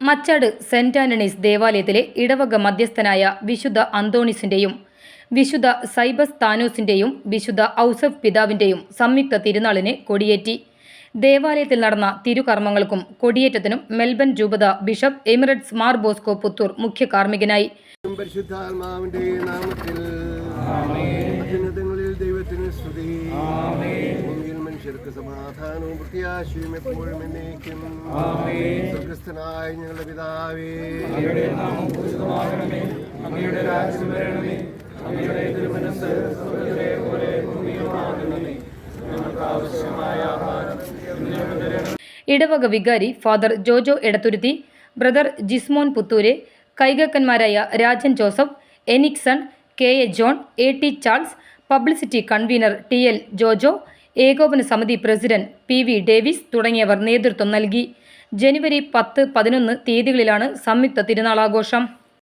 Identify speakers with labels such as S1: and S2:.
S1: Machad saint Antony's ദേവാലയത്തിലെ ഇടവക മധ്യസ്ഥനായ വിശുദ്ധ അന്തോണിസിന്റെയും വിശുദ്ധ സൈബസ് താനോസിന്റെയും വിശുദ്ധ ഔസഫ് പിതാവിന്റെയും സംയുക്ത തിരുനാളിനെ കൊടിയേറ്റി. ദേവാലയത്തിൽ നടന്ന തിരുകർമ്മങ്ങൾക്കും കൊടിയേറ്റത്തിനും മെൽബൺ രൂപത ബിഷപ്പ് എമിറേറ്റ്സ് മാർ ബോസ്കോ പുത്തൂർ മുഖ്യ കാർമ്മികനായി.
S2: പരിശുദ്ധാത്മാവിന്റെ നാമത്തിൽ. അത്യുന്നതങ്ങളിൽ ദൈവത്തിന് സ്തുതി. മനുഷ്യർക്ക് സമാധാനവും പ്രത്യാശയും എപ്പോഴും എന്നേക്കും. സ്വർഗസ്ഥനായ ഞങ്ങളുടെ പിതാവേ.
S1: ഇടവക വികാരി father Jojo Edathuruthy brother Jismon Puthur കൈകക്കന്മാരായ Rajan Joseph Enixon K A John A T Charles publicity convener T L Jojo ഏകോപന സമിതി പ്രസിഡന്റ് പി വി ഡേവിസ് തുടങ്ങിയവർ നേതൃത്വം നൽകി. ജനുവരി പത്ത് പതിനൊന്ന് തീയതികളിലാണ് സംയുക്ത തിരുനാളാഘോഷം.